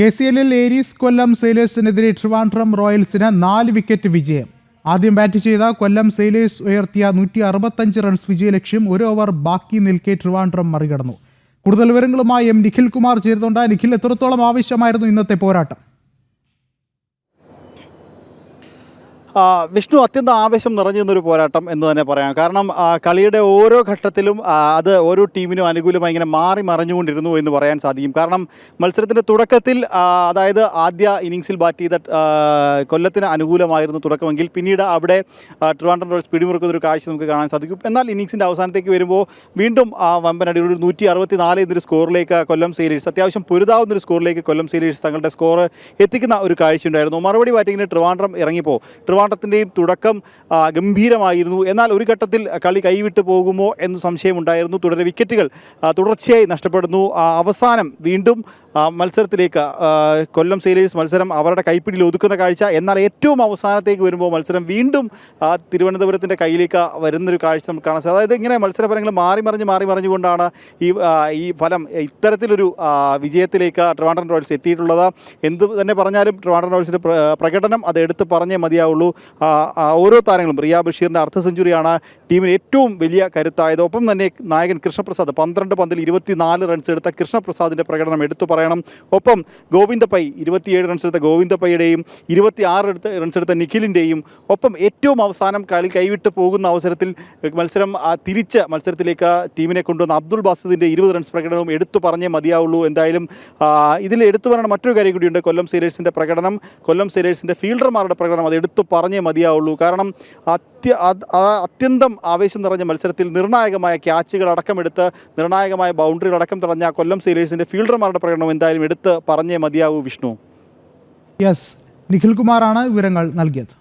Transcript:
K C എല്ലിൽ Aries Kollam സെയിലേഴ്സിനെതിരെ ട്രിവാൻഡ്രം റോയൽസിന് നാല് വിക്കറ്റ് വിജയം. ആദ്യം ബാറ്റ് ചെയ്ത കൊല്ലം സെയിലേഴ്സ് ഉയർത്തിയ നൂറ്റി അറുപത്തഞ്ച് റൺസ് വിജയലക്ഷ്യം ഒരു ഓവർ ബാക്കി നിൽക്കെ ട്രിവാൻഡ്രം മറികടന്നു. കൂടുതൽ വിവരങ്ങളുമായി എം നിഖിൽ കുമാർ ചേരുന്നുണ്ട്. നിഖിൽ എത്രത്തോളം ആവശ്യമായിരുന്നു ഇന്നത്തെ പോരാട്ടം? വിഷ്ണു അത്യന്തം ആവേശം നിറഞ്ഞു നിന്നൊരു പോരാട്ടം എന്ന് തന്നെ പറയാം. കാരണം കളിയുടെ ഓരോ ഘട്ടത്തിലും അത് ഓരോ ടീമിനും അനുകൂലമായി ഇങ്ങനെ മാറി മറിഞ്ഞുകൊണ്ടിരുന്നു എന്ന് പറയാൻ സാധിക്കും. കാരണം മത്സരത്തിന്റെ തുടക്കത്തിൽ അതായത് ആദ്യ ഇന്നിങ്സിൽ ബാറ്റ് ചെയ്ത കൊല്ലത്തിന് അനുകൂലമായിരുന്നു തുടക്കമെങ്കിൽ പിന്നീട് അവിടെ ട്രിവാൻഡ്രം റോയൽസ് പിടിമുറുക്കുന്ന ഒരു കാഴ്ച നമുക്ക് കാണാൻ സാധിക്കും. എന്നാൽ ഇന്നിങ്സിന്റെ അവസാനത്തേക്ക് വരുമ്പോൾ വീണ്ടും ആ വമ്പൻ അടി ഒരു നൂറ്റി അറുപത്തി നാല് എന്നൊരു സ്കോറിലേക്ക് കൊല്ലം സീരീസ് അത്യാവശ്യം പൊരുതാവുന്ന ഒരു സ്കോറിലേക്ക് കൊല്ലം സീരീസ് തങ്ങളുടെ സ്കോർ എത്തിക്കുന്ന ഒരു കാഴ്ച ഉണ്ടായിരുന്നു മറുപടി ബാറ്റിങ്ങിന് ട്രിവാൻഡ്രം ഇറങ്ങിയപ്പോൾ ട്രിവാൻഡ്രത്തിന്റെയും തുടക്കം ഗംഭീരമായിരുന്നു. എന്നാൽ ഒരു ഘട്ടത്തിൽ കളി കൈവിട്ടു പോകുമോ എന്ന് സംശയമുണ്ടായിരുന്നു. തുടരെ വിക്കറ്റുകൾ തുടർച്ചയായി നഷ്ടപ്പെടുന്നു. അവസാനം വീണ്ടും മത്സരത്തിലേക്ക് കൊല്ലം സീരീസ് മത്സരം അവരുടെ കൈപ്പിടിയിൽ ഒതുക്കുന്ന കാഴ്ച. എന്നാൽ ഏറ്റവും അവസാനത്തേക്ക് വരുമ്പോൾ മത്സരം വീണ്ടും തിരുവനന്തപുരത്തിന്റെ കയ്യിലേക്ക് വരുന്നൊരു കാഴ്ച നമുക്ക് കാണാൻ സാധിക്കും അതായത് ഇങ്ങനെ മത്സരഫലങ്ങൾ മാറി മറിഞ്ഞ് മാറി മറിഞ്ഞുകൊണ്ടാണ് ഈ ഈ ഫലം ഇത്തരത്തിലൊരു വിജയത്തിലേക്ക് ട്രിവാൻഡ്രം റോയൽസ് എത്തിയിട്ടുള്ളത്. എന്ത് തന്നെ പറഞ്ഞാലും ട്രിവാൻഡ്രം റോയൽസിന്റെ പ്രകടനം അത് എടുത്ത് പറഞ്ഞേ മതിയാവുള്ളൂ. ഓരോ താരങ്ങളും റിയ ബഷീറിന്റെ അർദ്ധ സെഞ്ചുറിയാണ് ടീമിന് ഏറ്റവും വലിയ കരുത്തായത്. ഒപ്പം തന്നെ നായകൻ കൃഷ്ണപ്രസാദ് പന്ത്രണ്ട് പന്തിൽ ഇരുപത്തിനാല് റൺസ് എടുത്ത കൃഷ്ണപ്രസാദിന്റെ പ്രകടനം എടുത്തു പറയണം. ഒപ്പം ഗോവിന്ദപ്പൈ ഇരുപത്തിയേഴ് റൺസ് എടുത്ത ഗോവിന്ദ പൈയുടെയും ഇരുപത്തി ആറ് എടുത്ത റൺസ് എടുത്ത നിഖിലിന്റെയും ഒപ്പം ഏറ്റവും അവസാനം കളി കൈവിട്ട് പോകുന്ന അവസരത്തിൽ മത്സരം തിരിച്ച മത്സരത്തിലേക്ക് ടീമിനെ കൊണ്ടുവന്ന അബ്ദുൾ ബാസിദിന്റെ ഇരുപത് റൺസ് പ്രകടനവും എടുത്തു പറഞ്ഞേ മതിയാവുള്ളൂ. എന്തായാലും ഇതിൽ എടുത്തു പറയണ മറ്റൊരു കാര്യം കൂടിയുണ്ട്. കൊല്ലം സീരീസിന്റെ പ്രകടനം കൊല്ലം സീരീസിന്റെ ഫീൽഡർമാരുടെ പ്രകടനം അത് എടുത്തു പറഞ്ഞേ മതിയാവുള്ളൂ. കാരണം അത്യ അത്യന്തം ആവേശം നിറഞ്ഞ മത്സരത്തിൽ നിർണായകമായ ക്യാച്ചുകൾ അടക്കമെടുത്ത് നിർണായകമായ ബൗണ്ടറികൾ അടക്കം തടഞ്ഞ കൊല്ലം സീരീസിന്റെ ഫീൽഡർമാരുടെ പ്രകടനം എന്തായാലും എടുത്ത് പറഞ്ഞേ മതിയാവൂ വിഷ്ണു. യെസ് നിഖിൽ കുമാറാണ് വിവരങ്ങൾ നൽകിയത്.